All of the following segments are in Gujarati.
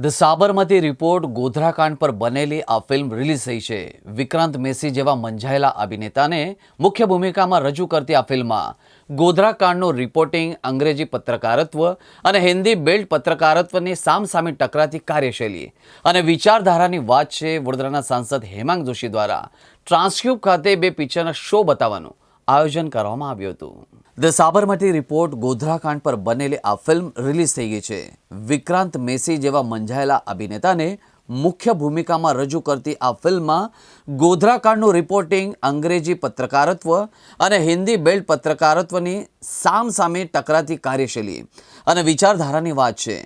ધ સાબરમતી રિપોર્ટ ગોધરાકાંડ પર બનેલી આ ફિલ્મ રિલીઝ થઈ છે. વિક્રાંત મેસી જેવા મંજાયેલા અભિનેતાને મુખ્ય ભૂમિકામાં રજૂ કરતી આ ફિલ્મમાં ગોધરાકાંડનું રિપોર્ટિંગ અંગ્રેજી પત્રકારત્વ અને હિન્દી બેલ્ટ પત્રકારત્વની સામસામે ટકરાતી કાર્યશૈલી. અને વિચારધારાની વાત છે વડોદરાના સાંસદ હેમાંગ જોશી દ્વારા. ટ્રાન્સક્યુબ ખાતે બે પિક્ચરના શો બતાવવાનું. આયોજન કરવામાં આવ્યું હતું. ધ સાબરમતી રિપોર્ટ ગોધરાકાંડ પર બનેલી આ ફિલ્મ રિલીઝ થઈ ગઈ છે. વિક્રાંત મેસી જેવા મંજાયેલા અભિનેતાને મુખ્ય ભૂમિકામાં રજૂ કરતી આ ફિલ્મમાં ગોધરાકાંડનું રિપોર્ટિંગ અંગ્રેજી પત્રકારત્વ અને હિન્દી બેલ્ટ પત્રકારત્વની સામસામે ટકરાતી કાર્યશૈલી અને વિચારધારાની વાત છે.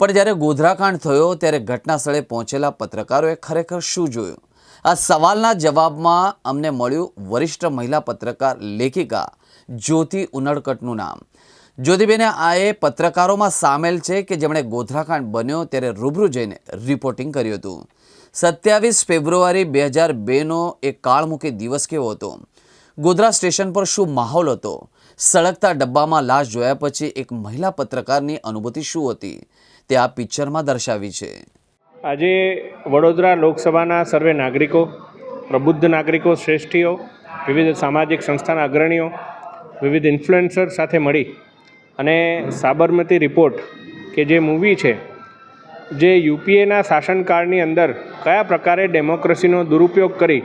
પણ જ્યારે ગોધરાકાંડ થયો, ત્યારે ઘટના સ્થળે પહોંચેલા પત્રકારોએ ખરેખર શું જોયું? આ સવાલના જવાબમાં અમને મળ્યું વરિષ્ઠ મહિલા પત્રકાર લેખિકા જ્યોતિ ઉનડકટનું નામ. જ્યોતિબેને આ એ પત્રકારોમાં સામેલ છે કે જેમણે ગોધરાકાંડ બન્યો ત્યારે રૂબરૂ જઈને રિપોર્ટિંગ કર્યું હતું. સત્યાવીસ ફેબ્રુઆરી બે હજાર બેનો એક કાળમુખી દિવસ કેવો હતો? ગોધરા સ્ટેશન પર શું માહોલ હતો? સળગતા ડબ્બામાં લાશ જોયા પછી એક મહિલા પત્રકારની અનુભૂતિ શું હતી? તે આ પિક્ચરમાં દર્શાવી છે. આજે વડોદરા લોકસભાના સર્વે નાગરિકો, પ્રબુદ્ધ નાગરિકો, શ્રેષ્ઠીઓ, વિવિધ સામાજિક સંસ્થાના અગ્રણીઓ, વિવિધ ઇન્ફ્લુએન્સર સાથે મળી અને સાબરમતી રિપોર્ટ કે જે મૂવી છે, જે યુપીએના શાસનકાળની અંદર કયા પ્રકારે ડેમોક્રેસીનો દુરુપયોગ કરી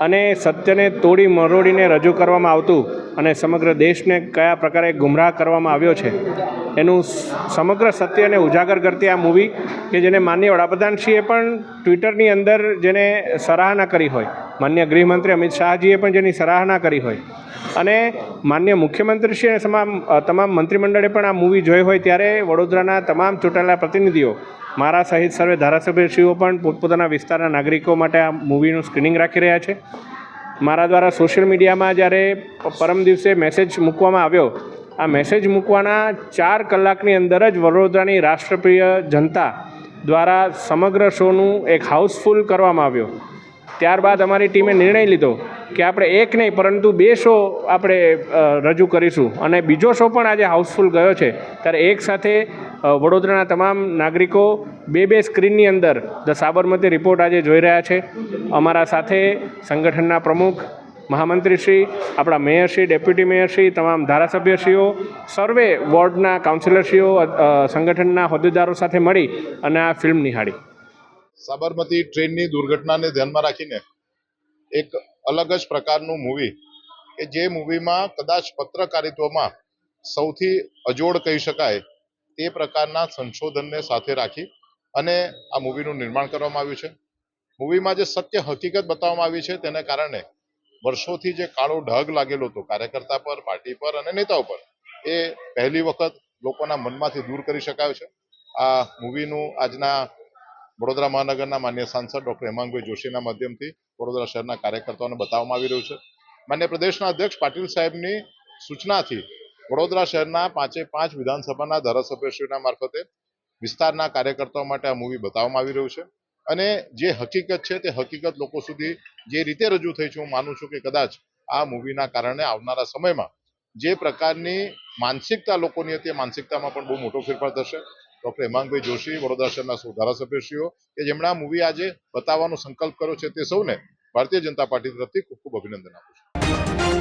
અને સત્યને તોડી મરોડીને રજૂ કરવામાં આવતું અને સમગ્ર દેશને કયા પ્રકારે ગુમરાહ કરવામાં આવ્યો છે, એનું સમગ્ર સત્યને ઉજાગર કરતી આ મૂવી કે જેને માન્ય વડાપ્રધાનશ્રીએ પણ ટ્વિટરની અંદર જેને સરાહના કરી હોય માન્ય ગૃહમંત્રી અમિત શાહજીએ પણ જેની સરાહના કરી હોય. અને માન્ય મુખ્યમંત્રીશ્રી અને તમામ તમામ મંત્રીમંડળે પણ આ મૂવી જોઈ હોય ત્યારે વડોદરાના તમામ ચૂંટાયેલા પ્રતિનિધિઓ, મારા સહિત સર્વે ધારાસભ્યશ્રીઓ પણ પોતપોતાના વિસ્તારના નાગરિકો માટે આ મૂવીનું સ્ક્રીનિંગ રાખી રહ્યા છે. મારા દ્વારા સોશિયલ મીડિયામાં જ્યારે પરમ દિવસે મેસેજ મૂકવામાં આવ્યો, આ મેસેજ મૂકવાના ચાર કલાકની અંદર જ વડોદરાની રાષ્ટ્રપ્રિય જનતા દ્વારા સમગ્ર શોનું એક હાઉસફુલ કરવામાં આવ્યો. ત્યારબાદ અમારી ટીમે નિર્ણય લીધો કે આપણે એક નહીં, પરંતુ બે શો આપણે રજૂ કરીશું. અને બીજો શો પણ આજે હાઉસફુલ ગયો છે. ત્યારે એક સાથે વડોદરાના તમામ નાગરિકો બે બે સ્ક્રીનની અંદર ધ સાબરમતી રિપોર્ટ આજે જોઈ રહ્યા છે. અમારા સાથે સંગઠનના પ્રમુખ મહામંત્રીશ્રી આપણા મેયરશ્રી ડેપ્યુટી મેયરશ્રી તમામ ધારાસભ્યશ્રીઓ, સર્વે વોર્ડના કાઉન્સિલરશ્રીઓ સંગઠનના હોદ્દેદારો સાથે મળી અને આ ફિલ્મ નિહાળી. સાબરમતી ટ્રેનની દુર્ઘટનાને ધ્યાનમાં રાખીને એક અલગ જ પ્રકારનું મૂવી કે જે મૂવીમાં કદાચ પત્રકારિત્વમાં સૌથી અજોડ કહી શકાય તે પ્રકારના સંશોધનને સાથે રાખી અને આ મૂવીનું નિર્માણ કરવામાં આવ્યું છે. મૂવીમાં જે સત્ય હકીકત બતાવવામાં આવી છે તેને કારણે વર્ષોથી જે કાળો ઢગ લાગેલો હતો, કાર્યકર્તા પર, પાર્ટી પર અને નેતાઓ પર, એ પહેલી વખત લોકોના મનમાંથી દૂર કરી શકાયો છે. આ મૂવીનું આજના વડોદરા મહાનગરના માન્ય સાંસદ ડોક્ટર હેમાંગભાઈ જોશીના માધ્યમથી વડોદરા શહેરના કાર્યકર્તાઓને બતાવવામાં આવી રહ્યું છે. માન્ય પ્રદેશના અધ્યક્ષ પાટીલ સાહેબની સૂચનાથી વડોદરા શહેરના પાંચે પાંચ વિધાનસભાના ધારાસભ્યશ્રીના મારફતે વિસ્તારના કાર્યકર્તાઓ માટે આ મૂવી બતાવવામાં આવી રહ્યું છે. અને જે હકીકત છે તે હકીકત લોકો સુધી જે રીતે રજૂ થઈ છે હું માનું છું કે કદાચ આ મૂવીના કારણે આવનારા સમયમાં જે પ્રકારની માનસિકતા લોકોની હતી એ માનસિકતામાં પણ બહુ મોટો ફેરફાર થશે. ડોક્ટર હેમાંગભાઈ જોશી, વડોદરા શહેરના સૌ ધારાસભ્યશ્રીઓ, કે જેમણે આ મૂવી આજે બતાવવાનો સંકલ્પ કર્યો છે તે સૌને ભારતીય જનતા પાર્ટી તરફથી ખૂબ ખૂબ અભિનંદન આપું છું.